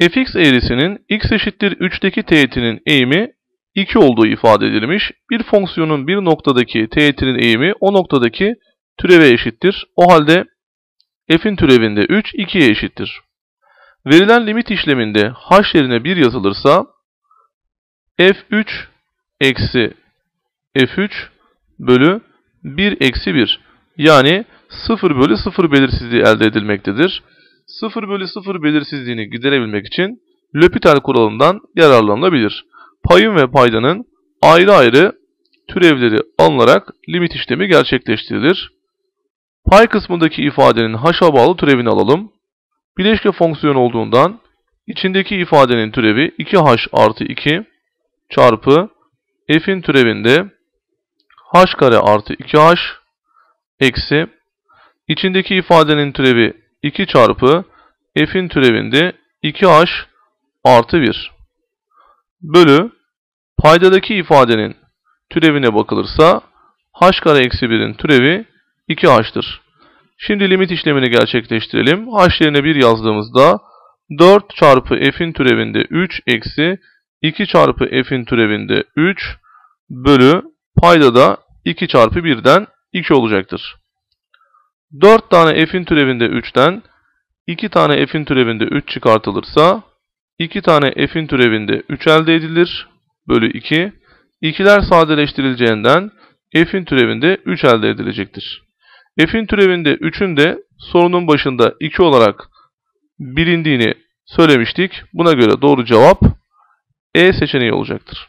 fx eğrisinin x eşittir 3'teki teğetinin eğimi 2 olduğu ifade edilmiş. Bir fonksiyonun bir noktadaki teğetinin eğimi o noktadaki türeve eşittir. O halde f'in türevinde 3 2'ye eşittir. Verilen limit işleminde h yerine 1 yazılırsa f3 eksi f3 bölü 1 eksi 1 yani 0 bölü 0 belirsizliği elde edilmektedir. 0 bölü 0 belirsizliğini giderebilmek için L'Hopital kuralından yararlanılabilir. Payın ve paydanın ayrı ayrı türevleri alınarak limit işlemi gerçekleştirilir. Pay kısmındaki ifadenin h'a bağlı türevini alalım. Bileşke fonksiyon olduğundan içindeki ifadenin türevi 2h artı 2 çarpı f'in türevinde h kare artı 2h eksi içindeki ifadenin türevi 2 çarpı f'in türevinde 2h artı 1 bölü paydadaki ifadenin türevine bakılırsa h kare eksi 1'in türevi 2h'tır. Şimdi limit işlemini gerçekleştirelim. h yerine 1 yazdığımızda 4 çarpı f'in türevinde 3 eksi 2 çarpı f'in türevinde 3 bölü payda da 2 çarpı 1'den 2 olacaktır. 4 tane f'in türevinde 3'ten 2 tane f'in türevinde 3 çıkartılırsa 2 tane f'in türevinde 3 elde edilir. Bölü 2. 2'ler sadeleştirileceğinden f'in türevinde 3 elde edilecektir. f'in türevinde 3'ün de sorunun başında 2 olarak bilindiğini söylemiştik. Buna göre doğru cevap E seçeneği olacaktır.